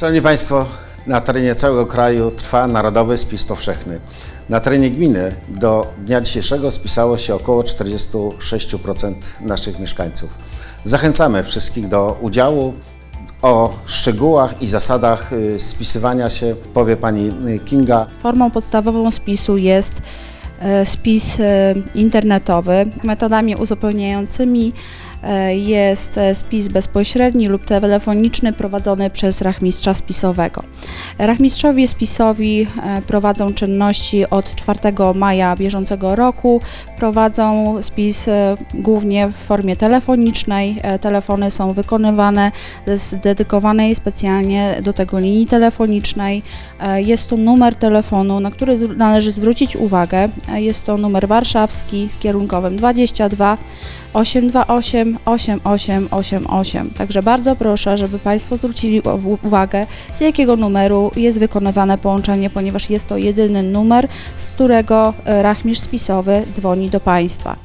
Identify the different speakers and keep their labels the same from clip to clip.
Speaker 1: Szanowni Państwo, na terenie całego kraju trwa Narodowy Spis Powszechny. Na terenie gminy do dnia dzisiejszego spisało się około 46% naszych mieszkańców. Zachęcamy wszystkich do udziału. O szczegółach i zasadach y, spisywania się powie pani y, Kinga.
Speaker 2: Formą podstawową spisu jest e, spis internetowy. Metodami uzupełniającymi jest e, spis bezpośredni lub telefoniczny prowadzony przez rachmistrza spisowego. Rachmistrzowie spisowi e, prowadzą czynności od 4 maja bieżącego roku. Prowadzą spis e, głównie w formie telefonicznej. E, Telefony są wykonywane z dedykowanej specjalnie do tego linii telefonicznej. E, Jest to numer telefonu, na który należy zwrócić uwagę. E, Jest to numer warszawski z kierunkowym 22 828 8888. Także bardzo proszę, żeby Państwo zwrócili uwagę, z jakiego numeru jest wykonywane połączenie, ponieważ jest to jedyny numer, z którego e, rachmistrz spisowy dzwoni do Państwa.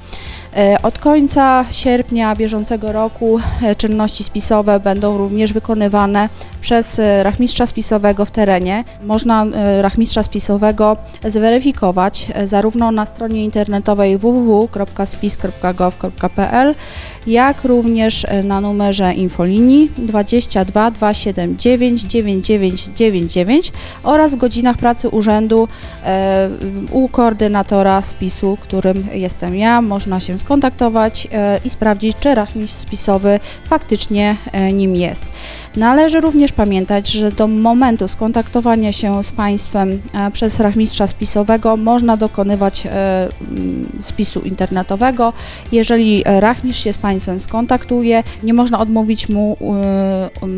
Speaker 2: E, Od końca sierpnia bieżącego roku e, czynności spisowe będą również wykonywane przez e, rachmistrza spisowego w terenie. Można rachmistrza spisowego zweryfikować zarówno na stronie internetowej www.spis.gov.pl, jak również na numerze infolinii 22 279 9999 oraz w godzinach pracy urzędu u koordynatora spisu, którym jestem ja. Można się skontaktować e, i sprawdzić, czy rachmistrz spisowy faktycznie e, nim jest. Należy również pamiętać, że do momentu skontaktowania się z państwem e, przez rachmistrza spisowego można dokonywać spisu internetowego. Jeżeli rachmistrz się z państwem skontaktuje, nie można odmówić mu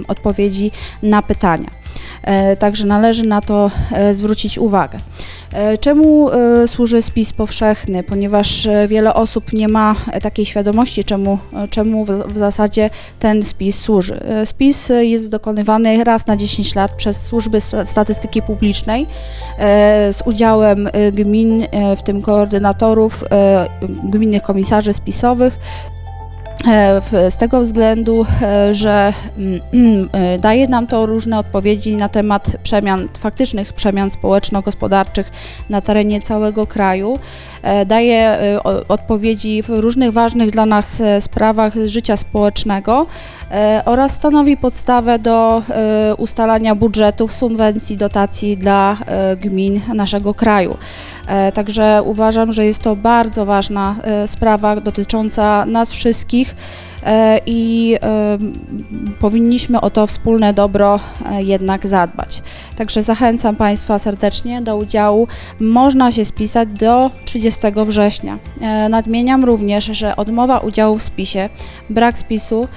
Speaker 2: odpowiedzi na pytania. Także należy na to zwrócić uwagę. E, Czemu e, służy spis powszechny? Ponieważ e, wiele osób nie ma takiej świadomości, czemu, czemu w, zasadzie ten spis służy. Spis jest dokonywany raz na 10 lat przez służby sta- statystyki publicznej z udziałem gmin, w tym koordynatorów, gminnych komisarzy spisowych. E, Z tego względu, e, że mm, e, daje nam to różne odpowiedzi na temat przemian, faktycznych przemian społeczno-gospodarczych na terenie całego kraju. Daje odpowiedzi w różnych ważnych dla nas sprawach życia społecznego oraz stanowi podstawę do ustalania budżetów, subwencji, dotacji dla gmin naszego kraju. Także uważam, że jest to bardzo ważna sprawa dotycząca nas wszystkich e, i e, powinniśmy o to wspólne dobro e, jednak zadbać. Także zachęcam Państwa serdecznie do udziału. Można się spisać do 30 września. Nadmieniam również, że odmowa udziału w spisie, brak spisu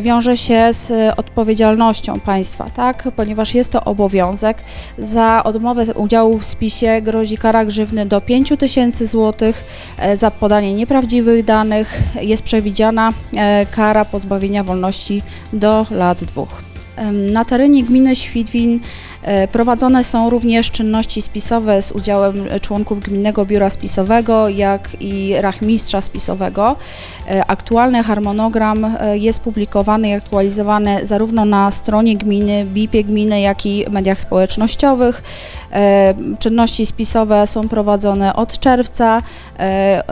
Speaker 2: wiąże się z odpowiedzialnością państwa, tak? ponieważ jest to obowiązek. Za odmowę udziału w spisie grozi kara grzywny do 5 tysięcy złotych. E, Za podanie nieprawdziwych danych jest przewidziana e, kara pozbawienia wolności do lat dwóch. Na terenie gminy Świdwin e, prowadzone są również czynności spisowe z udziałem członków Gminnego Biura Spisowego, jak i rachmistrza spisowego. E, Aktualny harmonogram e, jest publikowany i aktualizowany zarówno na stronie gminy, BIP-ie gminy, jak i mediach społecznościowych. E, Czynności spisowe są prowadzone od czerwca. E,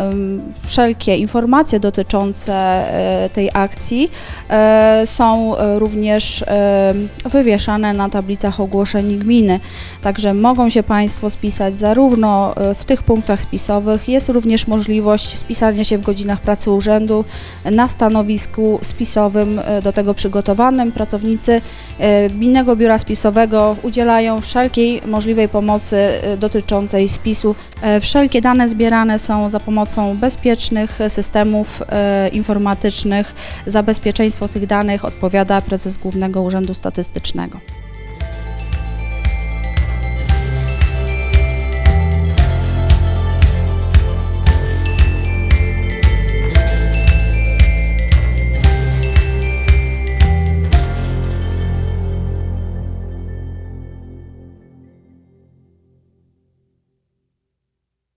Speaker 2: Wszelkie informacje dotyczące e, tej akcji e, są e, również e, wywieszane na tablicach ogłoszeń gminy. Także mogą się Państwo spisać zarówno e, w tych punktach spisowych, jest również możliwość spisania się w godzinach pracy urzędu na stanowisku spisowym e, do tego przygotowanym. Pracownicy e, Gminnego Biura Spisowego udzielają wszelkiej możliwej pomocy dotyczącej spisu. Wszelkie dane zbierane są za pomocą bezpiecznych systemów informatycznych. Za bezpieczeństwo tych danych odpowiada prezes Głównego Urzędu Statystycznego.